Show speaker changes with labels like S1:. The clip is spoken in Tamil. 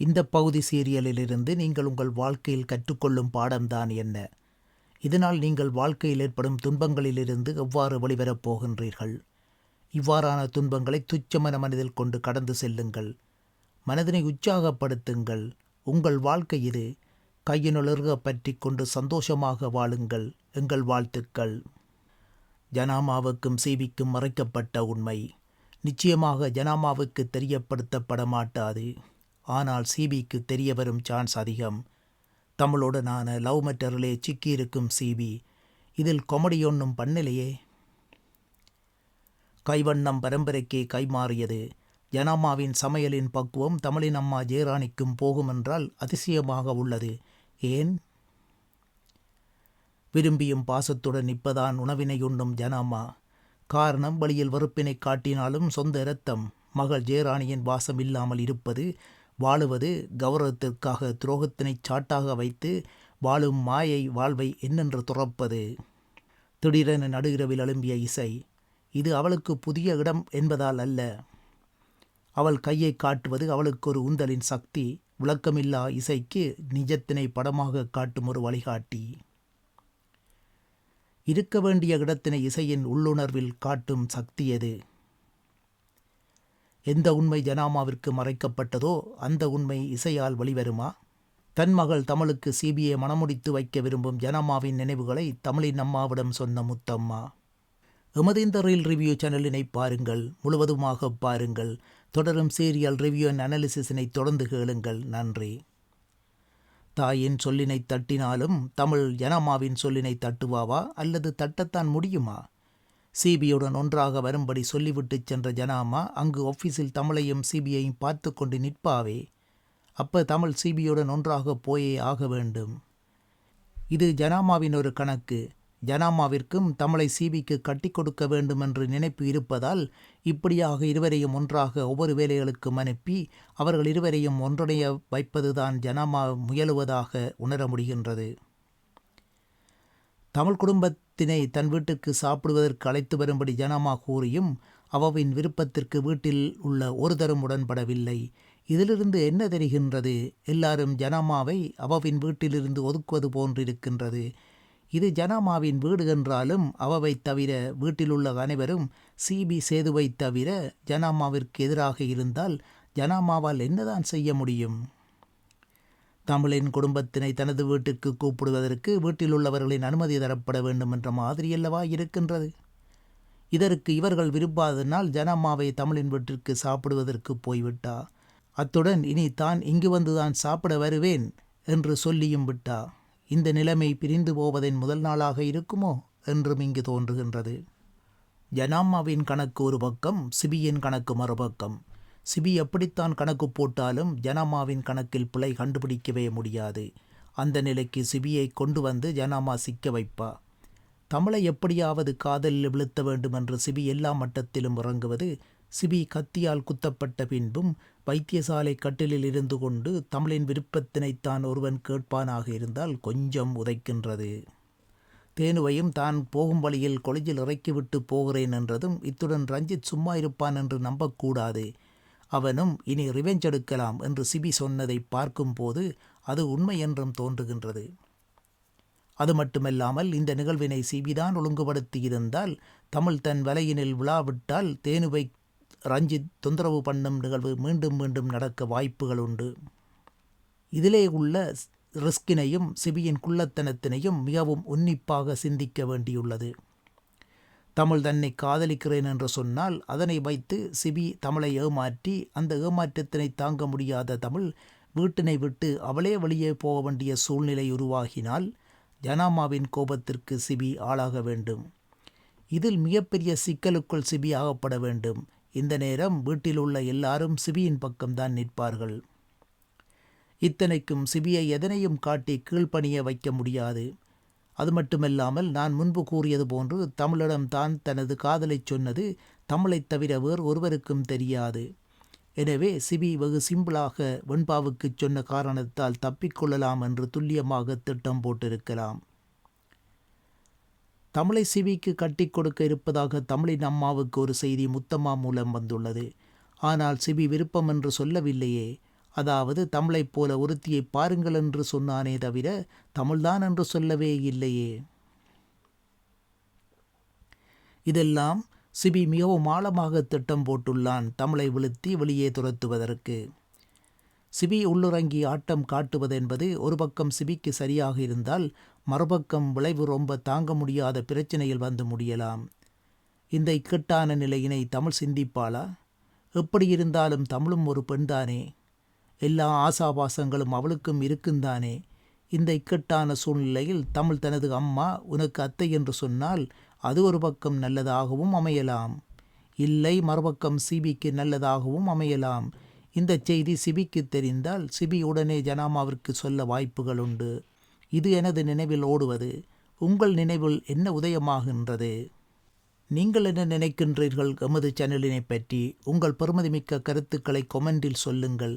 S1: இந்த பகுதி சீரியலிலிருந்து நீங்கள் உங்கள் வாழ்க்கையில் கற்றுக்கொள்ளும் பாடம்தான் என்ன? இதனால் நீங்கள் வாழ்க்கையில் ஏற்படும் துன்பங்களிலிருந்து எவ்வாறு வெளிவரப் போகின்றீர்கள்? இவ்வாறான துன்பங்களை துச்சமன மனதில் கொண்டு கடந்து செல்லுங்கள். மனதினை உற்சாகப்படுத்துங்கள். உங்கள் வாழ்க்கை இது கையினுலர்க பற்றி கொண்டு சந்தோஷமாக வாழுங்கள். எங்கள் வாழ்த்துக்கள். ஜனாமாவுக்கும் சீவிக்கும் மறைக்கப்பட்ட உண்மை. நிச்சயமாக ஜனாமாவுக்கு தெரியப்படுத்தப்பட மாட்டாது ஆனால் சிபிக்கு தெரிய வரும் சான்ஸ் அதிகம். தமிழுடனான லவ் மெட்டரிலே சிக்கியிருக்கும் சிபி இதில் கொமடி ஒன்றும் பண்ணலையே. கைவண்ணம் பரம்பரைக்கே கைமாறியது. ஜனாமாவின் சமையலின் பக்குவம் தமிழின் அம்மா ஜெயராணிக்கும் போகுமென்றால் அதிசயமாக உள்ளது. ஏன்? விரும்பியும் பாசத்துடன் நிற்பதான் உணவினை உண்ணும் ஜனாமா காரணம் வழியில் வெறுப்பினை காட்டினாலும் சொந்த இரத்தம். மகள் ஜெயராணியின் வாசம் இல்லாமல் இருப்பது வாழுவது கௌரவத்திற்காக துரோகத்தினை சாட்டாக வைத்து வாழும் மாயை வாழ்வை என்னென்று துறப்பது. திடீரென நடுகிரவில் எழும்பிய இசை இது அவளுக்கு புதிய இடம் என்பதால் அல்ல. அவள் கையை காட்டுவது அவளுக்கு ஒரு உந்தலின் சக்தி விளக்கமில்லா இசைக்கு நிஜத்தினை படமாக காட்டும் ஒரு வழிகாட்டி. இருக்க வேண்டிய இடத்தினை இசையின் உள்ளுணர்வில் காட்டும் சக்தி எது? எந்த உண்மை ஜனாமாவிற்கு மறைக்கப்பட்டதோ அந்த உண்மை இசையால் வெளிவருமா? தன் மகள் தமிழுக்கு சிபிஐ மணமுடித்து வைக்க விரும்பும் ஜனமாவின் நினைவுகளை தமிழின் அம்மாவிடம் சொன்ன முத்தம்மா. எமது இந்த ரீல் ரிவ்யூ சேனலினை பாருங்கள் முழுவதுமாக பாருங்கள். தொடரும் சீரியல் ரிவ்யூ அண்ட் அனாலிசிஸினை தொடர்ந்து கேளுங்கள். நன்றி. தாயின் சொல்லினை தட்டினாலும் தமிழ் ஜனமாவின் சொல்லினை தட்டுவாவா அல்லது தட்டத்தான் முடியுமா? சிபியுடன் ஒன்றாக வரும்படி சொல்லிவிட்டு சென்ற ஜனாமா அங்கு ஆஃபீஸில் தமிழையும் சிபியையும் பார்த்து கொண்டு நிற்பாவே. அப்ப தமிழ் சிபியுடன் ஒன்றாக போயே ஆக வேண்டும். இது ஜனாமாவின் ஒரு கணக்கு. ஜனாமாவிற்கும் தமிழை சிபிக்கு கட்டி கொடுக்க வேண்டும் என்று நினைப்பு இருப்பதால் இப்படியாக இருவரையும் ஒன்றாக ஒவ்வொரு வேலைகளுக்கும் அனுப்பி அவர்கள் இருவரையும் ஒன்றிணைய வைப்பதுதான் ஜனாமா முயலுவதாக உணர முடிகின்றது. தமிழ் குடும்பத் தன் வீட்டுக்கு சாப்பிடுவதற்கு அழைத்து வரும்படி ஜனமா கூறியும் அவவின் விருப்பத்திற்கு வீட்டில் உள்ள ஒரு தரும் உடன்படவில்லை. இதிலிருந்து என்ன தெரிகின்றது? எல்லாரும் ஜனமாவை அவவின் வீட்டிலிருந்து ஒதுக்குவது போன்றிருக்கின்றது. இது ஜனமாவின் வீடு என்றாலும் அவவை தவிர வீட்டிலுள்ள அனைவரும் சிபி சேதுவை தவிர ஜனாமாவிற்கு எதிராக இருந்தால் ஜனாமாவால் என்னதான் செய்ய முடியும்? தமிழின் குடும்பத்தினை தனது வீட்டுக்கு கூப்பிடுவதற்கு வீட்டில் உள்ளவர்களின் அனுமதி தரப்பட வேண்டும் என்ற மாதிரியல்லவா இருக்கின்றது? இதற்கு இவர்கள் விரும்பாதனால் ஜனம்மாவை தமிழின் வீட்டிற்கு சாப்பிடுவதற்கு போய்விட்டா? அத்துடன் இனி தான் இங்கு வந்துதான் சாப்பிட வருவேன் என்று சொல்லியும் விட்டா? இந்த நிலைமை பிரிந்து போவதின் முதல் நாளாக இருக்குமோ என்றும் இங்கு தோன்றுகின்றது. ஜனாம்மாவின் கணக்கு ஒரு பக்கம் சிபியின் கணக்கு மறுபக்கம். சிபி எப்படித்தான் கணக்கு போட்டாலும் ஜனமாவின் கணக்கில் பிழை கண்டுபிடிக்கவே முடியாது. அந்த நிலைக்கு சிபியை கொண்டு வந்து ஜனாமா சிக்க வைப்பா? தமிழை எப்படியாவது காதலில் விழுத்த வேண்டும் என்று சிபி எல்லா மட்டத்திலும் இறங்குவது சிபி கத்தியால் குத்தப்பட்ட பின்பும் வைத்தியசாலை கட்டிலில் இருந்து கொண்டு தமிழின் விருப்பத்தினைத்தான் ஒருவன் கேட்பானாக இருந்தால் கொஞ்சம் உதைக்கின்றது. தேனுவையும் தான் போகும் வழியில் கொலையில் இறக்கிவிட்டு போகிறேன் என்றதும் இத்துடன் ரஞ்சித் சும்மா இருப்பான் என்று நம்பக்கூடாது. அவனும் இனி ரிவெஞ்ச் எடுக்கலாம் என்று சிபி சொன்னதை பார்க்கும்போது அது உண்மை என்றும் தோன்றுகின்றது. அது மட்டுமல்லாமல் இந்த நிகழ்வினை சிபிதான் ஒழுங்குபடுத்தியிருந்தால் தமிழ் தன் வலையினில் விழாவிட்டால் தேனுவை ரஞ்சித் தொந்தரவு பண்ணும் நிகழ்வு மீண்டும் மீண்டும் நடக்க வாய்ப்புகள் உண்டு. இதிலே உள்ள ரிஸ்கினையும் சிபியின் குள்ளத்தனத்தினையும் மிகவும் உன்னிப்பாக சிந்திக்க வேண்டியுள்ளது. தமிழ் தன்னை காதலிக்கிறேன் என்று சொன்னால் அதனை வைத்து சிபி தமிழை ஏமாற்றி அந்த ஏமாற்றத்தினை தாங்க முடியாத தமிழ் வீட்டினை விட்டு அவளே வெளியே போக வேண்டிய சூழ்நிலை உருவாகினால் ஜனாமாவின் கோபத்திற்கு சிபி ஆளாக வேண்டும். இதில் மிகப்பெரிய சிக்கலுக்குள் சிபி ஆகப்பட வேண்டும். இந்த நேரம் வீட்டில் உள்ள எல்லாரும் சிபியின் பக்கம்தான் நிற்பார்கள். இத்தனைக்கும் சிபியை எதனையும் காட்டி கீழ்ப்பணிய வைக்க முடியாது. அது மட்டுமல்லாமல் நான் முன்பு கூறியது போன்று தமிழிடம் தான் தனது காதலை சொன்னது தமிழைத் தவிர வேறு ஒருவருக்கும் தெரியாது. எனவே சிபி வெகு சிம்பிளாக வெண்பாவுக்கு சொன்ன காரணத்தால் தப்பிக்கொள்ளலாம் என்று துல்லியமாக திட்டம் போட்டிருக்கலாம். தமிழை சிபிக்கு கட்டி கொடுக்க இருப்பதாக தமிழின் அம்மாவுக்கு ஒரு செய்தி முத்தம்மா மூலம் வந்துள்ளது. ஆனால் சிபி விருப்பம் என்று சொல்லவில்லையே. அதாவது தமிழைப் போல ஒருத்தியை பாருங்கள் என்று சொன்னானே தவிர தமிழ்தான் என்று சொல்லவே இல்லையே. இதெல்லாம் சிபி மிகவும் ஆழமாக திட்டம் போட்டுள்ளான் தமிழை விழுத்தி வெளியே துரத்துவதற்கு. சிபி உள்ளுறங்கி ஆட்டம் காட்டுவதென்பது ஒரு பக்கம் சிபிக்கு சரியாக இருந்தால் மறுபக்கம் விளைவு ரொம்ப தாங்க முடியாத பிரச்சனையில் வந்து முடியலாம். இந்த இக்கட்டான நிலையினை தமிழ் சிந்திப்பாளா? எப்படி இருந்தாலும் தமிழும் ஒரு பெண்தானே? எல்லா ஆசாபாசங்களும் அவளுக்கும் இருக்குந்தானே? இந்த இக்கட்டான சூழ்நிலையில் தமிழ் தனது அம்மா உனக்கு அத்தை என்று சொன்னால் அது ஒரு பக்கம் நல்லதாகவும் அமையலாம். இல்லை மறுபக்கம் சிபிக்கு நல்லதாகவும் அமையலாம். இந்த செய்தி சிபிக்கு தெரிந்தால் சிபி உடனே ஜனாமாவிற்கு சொல்ல வாய்ப்புகள் உண்டு இது எனது நினைவில் ஓடுவது. உங்கள் நினைவில் என்ன உதயமாகின்றது? நீங்கள் என்ன நினைக்கின்றீர்கள் எமது சேனலினை பற்றி? உங்கள் பெருமதிமிக்க கருத்துக்களை கொமெண்டில் சொல்லுங்கள்.